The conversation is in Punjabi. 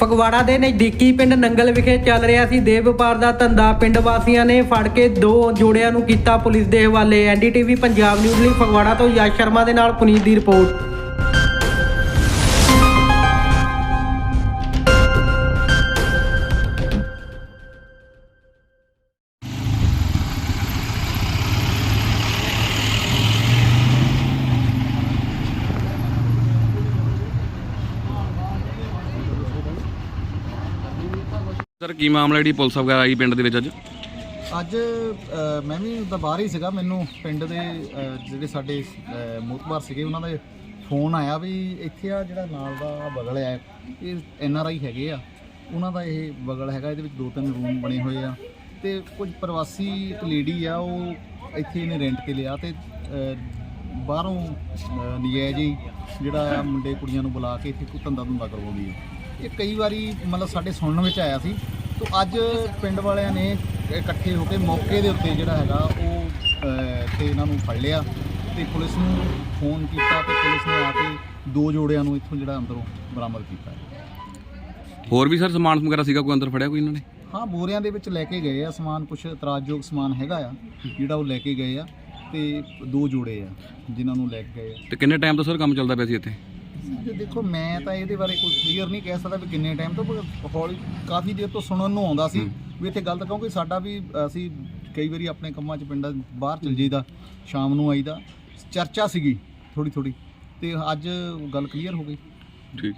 ਫਗਵਾੜਾ ਦੇ ਨਜ਼ਦੀਕੀ ਪਿੰਡ ਨੰਗਲ ਵਿਖੇ ਚੱਲ ਰਿਹਾ ਸੀ ਦੇਹ ਵਪਾਰ ਦਾ ਧੰਦਾ। ਪਿੰਡ ਵਾਸੀਆਂ ਨੇ ਫੜ ਕੇ ਦੋ ਜੋੜਿਆਂ ਨੂੰ ਕੀਤਾ ਪੁਲਿਸ ਦੇ ਹਵਾਲੇ। ਐਨਡੀਟੀਵੀ ਪੰਜਾਬ ਨਿਊਜ਼ ਲਈ ਫਗਵਾੜਾ ਤੋਂ ਯਸ਼ ਸ਼ਰਮਾ ਦੇ ਨਾਲ ਪੁਨੀਤ ਦੀ ਰਿਪੋਰਟ। ਸਰ ਕੀ ਮਾਮਲਾ ਜਿਹੜੀ ਪੁਲਿਸ ਵਗੈਰਾ ਆਈ ਪਿੰਡ ਦੇ ਵਿੱਚ ਅੱਜ? ਅੱਜ ਅ, ਮੈਂ ਵੀ ਤਾਂ ਬਾਹਰ ਹੀ ਸੀਗਾ ਮੈਨੂੰ ਪਿੰਡ ਦੇ ਅ, ਜਿਹੜੇ ਸਾਡੇ ਮੋਤਬਾਰ ਸੀਗੇ ਉਹਨਾਂ ਦਾ ਫੋਨ ਆਇਆ ਵੀ ਇੱਥੇ ਆ ਜਿਹੜਾ ਨਾਲ ਦਾ ਬਗਲ ਆ ਇਹ ਐਨ ਆਰ ਆਈ ਹੈਗੇ ਆ। ਉਹਨਾਂ ਦਾ ਇਹ ਬਗਲ ਹੈਗਾ ਇਹਦੇ ਵਿੱਚ ਦੋ ਤਿੰਨ ਰੂਮ ਬਣੇ ਹੋਏ ਆ। ਤੇ ਕੁਝ ਪ੍ਰਵਾਸੀ ਇੱਕ ਲੇਡੀ ਆ ਉਹ ਇੱਥੇ ਇਹਨੇ ਰੈਂਟ ਤੇ ਲਿਆ ਤੇ ਅ, ਬਾਹਰੋਂ ਅ, ਨਜਾਇਜ਼ ਹੀ ਜਿਹੜਾ ਆ ਮੁੰਡੇ ਕੁੜੀਆਂ ਨੂੰ ਬੁਲਾ ਕੇ ਇੱਥੇ ਕੋਈ ਧੰਦਾ ਧੁੰਦਾ ਕਰਵਾਉਂਦੀ ਹੈ ਇਹ ਕਈ ਵਾਰੀ ਮਤਲਬ ਸਾਡੇ ਸੁਣਨ ਵਿੱਚ ਆਇਆ ਸੀ ਤੋਂ ਅੱਜ ਪਿੰਡ ਵਾਲਿਆਂ ਨੇ ਇਕੱਠੇ ਹੋ ਕੇ ਮੌਕੇ ਦੇ ਉੱਤੇ ਜਿਹੜਾ ਹੈਗਾ ਉਹ ਅਹ, ਤੇ ਇਹਨਾਂ ਨੂੰ ਫੜ ਲਿਆ ਤੇ ਪੁਲਿਸ ਨੂੰ ਫੋਨ ਕੀਤਾ ਤੇ ਪੁਲਿਸ ਨੇ ਆ ਕੇ ਦੋ ਜੋੜਿਆਂ ਨੂੰ ਇੱਥੋਂ ਜਿਹੜਾ ਅੰਦਰੋਂ ਬਰਾਮਦ ਕੀਤਾ। ਹੋਰ ਵੀ ਸਰ ਸਮਾਨ ਵਗੈਰਾ ਸੀਗਾ ਕੋਈ ਅੰਦਰ ਫੜਿਆ ਕੋਈ ਇਹਨਾਂ ਨੇ? ਹਾਂ ਬੋਰਿਆਂ ਦੇ ਵਿੱਚ ਲੈ ਕੇ ਗਏ ਆ ਸਮਾਨ ਕੁਝ ਇਤਰਾਜ਼ਯੋਗ ਸਮਾਨ ਹੈਗਾ ਆ ਜਿਹੜਾ ਉਹ ਲੈ ਕੇ ਗਏ ਆ ਤੇ ਦੋ ਜੋੜੇ ਆ ਜਿਨ੍ਹਾਂ ਨੂੰ ਲੈ ਕੇ ਗਏ ਆ। ਤੇ ਕਿੰਨੇ ਟਾਈਮ ਤੋਂ ਸਰ ਕੰਮ ਚੱਲਦਾ ਪਿਆ ਸੀ ਇੱਥੇ? ਤੇ ਦੇਖੋ ਮੈਂ ਤਾਂ ਇਹਦੇ ਬਾਰੇ ਕੋਈ ਕਲੀਅਰ ਨਹੀਂ ਕਹਿ ਸਕਦਾ ਵੀ ਕਿੰਨੇ ਟਾਈਮ ਤੋਂ ਪਰ ਹੌਲੀ ਕਾਫੀ ਦੇਰ ਤੋਂ ਸੁਣਨ ਨੂੰ ਆਉਂਦਾ ਸੀ ਵੀ ਇੱਥੇ ਗਲਤ ਕਿਉਂਕਿ ਸਾਡਾ ਵੀ ਅਸੀਂ ਕਈ ਵਾਰੀ ਆਪਣੇ ਕੰਮਾਂ 'ਚ ਪਿੰਡਾਂ ਬਾਹਰ ਚਲ ਜਾਈਦਾ ਸ਼ਾਮ ਨੂੰ ਆਈਦਾ ਚਰਚਾ ਸੀਗੀ ਥੋੜੀ ਥੋੜੀ ਤੇ ਅੱਜ ਗੱਲ ਕਲੀਅਰ ਹੋ ਗਈ। ਠੀਕ।